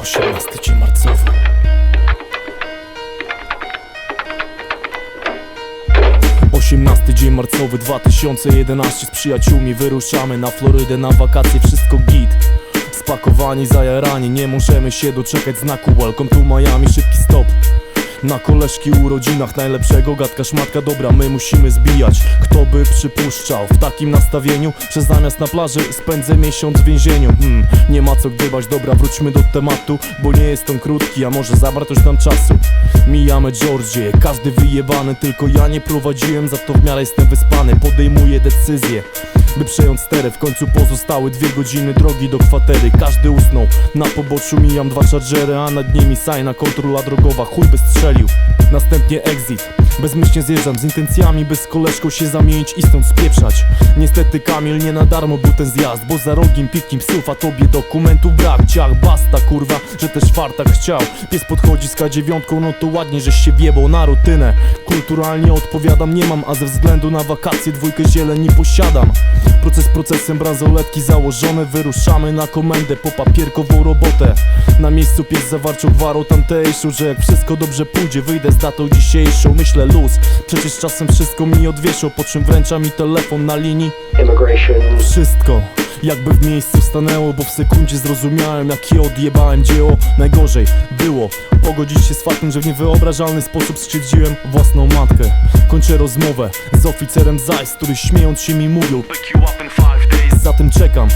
18 dzień marcowy. Osiemnasty dzień marcowy 2011 Z przyjaciółmi wyruszamy na Florydę na wakacje Wszystko git. Spakowani, zajarani Nie możemy się doczekać znaku. Welcome to Miami, szybki stop na koleżki urodzinach najlepszego gadka szmatka Dobra, my musimy zbijać. Kto by przypuszczał w takim nastawieniu Że zamiast na plaży spędzę miesiąc w więzieniu? Hmm, Nie ma co gdybać, dobra wróćmy do tematu Bo nie jest on krótki, a może zawartość nam czasu. Mijamy Georgię, każdy wyjebany Tylko ja nie prowadziłem, za to w miarę jestem wyspany. Podejmuję decyzję by przejąć sterę W końcu pozostały dwie godziny drogi do kwatery. Każdy usnął, na poboczu mijam dwa chargery A nad nimi sajna, kontrola drogowa, chuj by strzelił. Następnie exit, bezmyślnie zjeżdżam Z intencjami by z koleżką się zamienić i stąd spieprzać. Niestety Kamil nie na darmo był ten zjazd Bo za rogiem pitkim psów, a tobie dokumentów brak. Ciach, basta kurwa, że też fartak chciał. Pies podchodzi z K9, no to ładnie, żeś się wjebał na rutynę. Kulturalnie odpowiadam, nie mam, a ze względu na wakacje dwójkę zieleni posiadam. Proces procesem, bransoletki założone Wyruszamy na komendę po papierkową robotę. Na miejscu pies zawarcił gwarą tamtejszą Że jak wszystko dobrze pójdzie, wyjdę z datą dzisiejszą. Myślę luz, przecież czasem wszystko mi odwieszą Po czym wręcza mi telefon na linii. Immigration. wszystko jakby w miejscu stanęło, bo w sekundzie zrozumiałem jakie odjebałem. Dzieło Najgorzej było pogodzić się z faktem, że w niewyobrażalny sposób skrzywdziłem własną matkę. Kończę rozmowę z oficerem ZAIS, który śmiejąc się mi mówił. Pick you up in five days. Zatem czekam.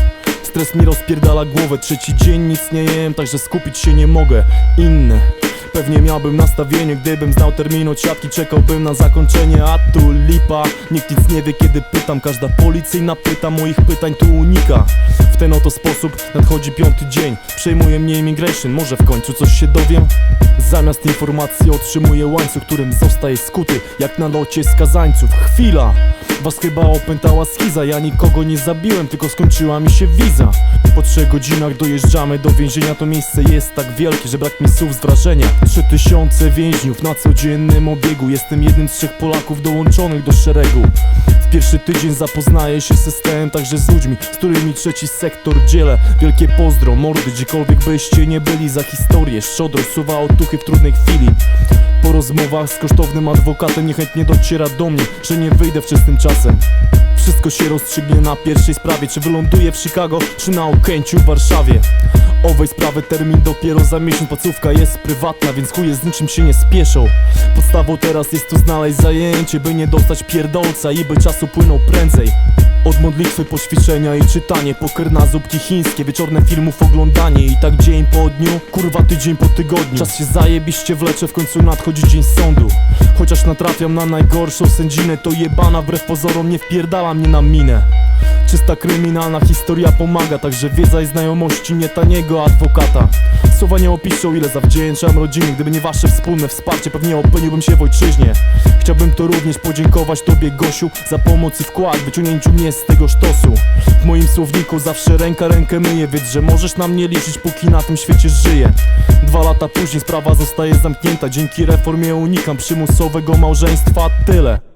Stres mi rozpierdala głowę, trzeci dzień nic nie jem, także skupić się nie mogę. Inne Pewnie miałbym nastawienie, gdybym znał termin od siatki. Czekałbym na zakończenie, a tu lipa. Nikt nic nie wie kiedy pytam, każda policyjna pyta Moich pytań tu unika. W ten oto sposób nadchodzi piąty dzień. Przejmuje mnie immigration, może w końcu coś się dowiem? Zamiast informacji otrzymuję łańcuch, którym zostaje skuty Jak na locie skazańców. Chwila! Was chyba opętała schiza Ja nikogo nie zabiłem, tylko skończyła mi się wiza. Po trzech godzinach dojeżdżamy do więzienia. To miejsce jest tak wielkie, że brak mi słów z wrażenia. Trzy tysiące więźniów na codziennym obiegu. Jestem jednym z trzech Polaków dołączonych do szeregu. W pierwszy tydzień zapoznaję się z systemem, także z ludźmi, z którymi trzeci sektor dzielę. Wielkie pozdro, mordy, gdziekolwiek byście nie byli. Za historię Szczodro suwa otuchy w trudnej chwili Po rozmowach z kosztownym adwokatem niechętnie dociera do mnie, że nie wyjdę wczesnym czasem wszystko się rozstrzygnie na pierwszej sprawie. Czy wyląduję w Chicago, czy na Okęciu w Warszawie? Owej sprawy termin dopiero za miesiąc. Placówka jest prywatna, więc chuje z niczym się nie spieszą. Podstawą teraz jest tu znaleźć zajęcie By nie dostać pierdolca i by czasu płynął prędzej. Od modlitwy po i czytanie Poker na zupki chińskie, wieczorne filmów oglądanie I tak dzień po dniu, kurwa tydzień po tygodniu. Czas się zajebiście wlecze, w końcu nadchodzi dzień sądu. Chociaż natrafiam na najgorszą sędzinę To jebana wbrew pozorom nie wpierdala mnie na minę. Czysta kryminalna historia pomaga Także wiedza i znajomości nie taniego adwokata. Słowa nie opiszą ile zawdzięczam rodzinie. Gdyby nie wasze wspólne wsparcie pewnie openiłbym się w ojczyźnie. Chciałbym to również podziękować tobie Gosiu Za pomoc i wkład w wyciągnięciu mnie z tego sztosu. W moim słowniku zawsze ręka rękę myje Wiedz, że możesz na mnie liczyć póki na tym świecie żyję. Dwa lata później sprawa zostaje zamknięta. Dzięki reformie unikam przymusowego małżeństwa. Tyle